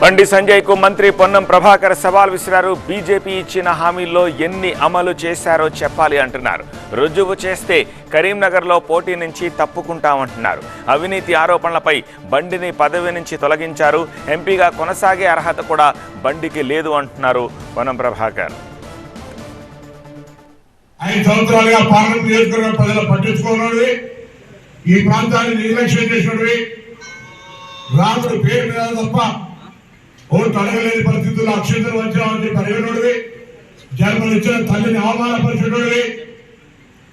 బండి సంజయ్కు మంత్రి పొన్నం ప్రభాకర్ సవాల్ విసిరారు. బీజేపీ ఇచ్చిన హామీల్లో ఎన్ని అమలు చేశారో చెప్పాలి అంటున్నారు. రుజువు చేస్తే కరీంనగర్లో పోటీ నుంచి తప్పుకుంటామంటున్నారు. అవినీతి ఆరోపణలపై బండిని పదవి నుంచి తొలగించారు. ఎంపీగా కొనసాగే అర్హత కూడా బండికి లేదు అంటున్నారు పొన్నం ప్రభాకర్. ఐదు సంవత్సరాలుగా పార్లమెంట్ నియోజకవర్గ ప్రజలు పట్టించుకున్నవి ఈ ప్రాంతాన్ని నిర్లక్ష్యం చేసినవి రాముడు పేరు మీద తప్ప ఓ అడగలేని పరిస్థితుల్లో అక్షంతలు వచ్చామని చెప్పి అడిగినోడివి జన్మనిచ్చిన తల్లిని అవమానపరిచినోడివి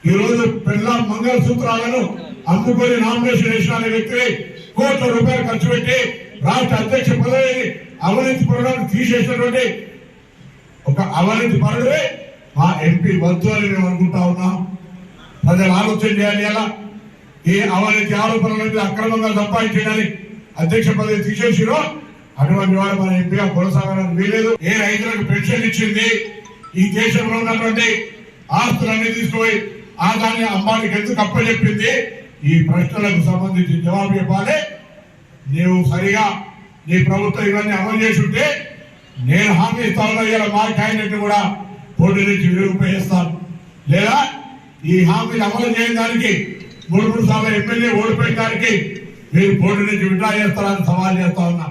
ఈరోజు పిల్ల మంగళ సూత్రాలను అమ్ముకొని నామినేషన్ వేసిన అనే వ్యక్తి కోట్ల రూపాయలు ఖర్చు పెట్టి రాష్ట్ర అధ్యక్ష పదవిని అవినీతి పరులను తీసేసినటువంటి ఒక అవినీతి పరుడే మా ఎంపీ వద్దు అని మేము అనుకుంటా ఉన్నాం. ప్రజలు ఆలోచన చేయాలి ఎలా? ఏ అవినీతి ఆరోపణల మీద అక్రమంగా సంపాదించడానికి అధ్యక్ష పదవి తీసేసిరో అటువంటి వారు మన ఎంపీగా కొనసాగడానికి వీలేదు ఏ రైతులకు పెన్షన్ ఇచ్చింది? ఈ దేశంలో ఉన్నటువంటి ఆస్తులన్నీ తీసుకుపోయి ఆ దాన్ని అమ్మానికి ఎందుకు అప్పచెప్పింది. ఈ ప్రశ్నలకు సంబంధించి జవాబు చెప్పాలి. నీవు సరిగా నీ ప్రభుత్వం ఇవన్నీ అమలు చేసి ఉంటే నేను హామీ ఇస్తాను ఇలా మా క్యాండిడేట్ కూడా పోటీ నుంచి వినియోగపేస్తాను లేదా ఈ హామీలు అమలు చేయని దానికి మూడు మూడు సార్లు ఎమ్మెల్యే ఓడిపోయిన దానికి మీరు పోటీ నుంచి విడ్రా చేస్తారని సవాల్ చేస్తా ఉన్నా.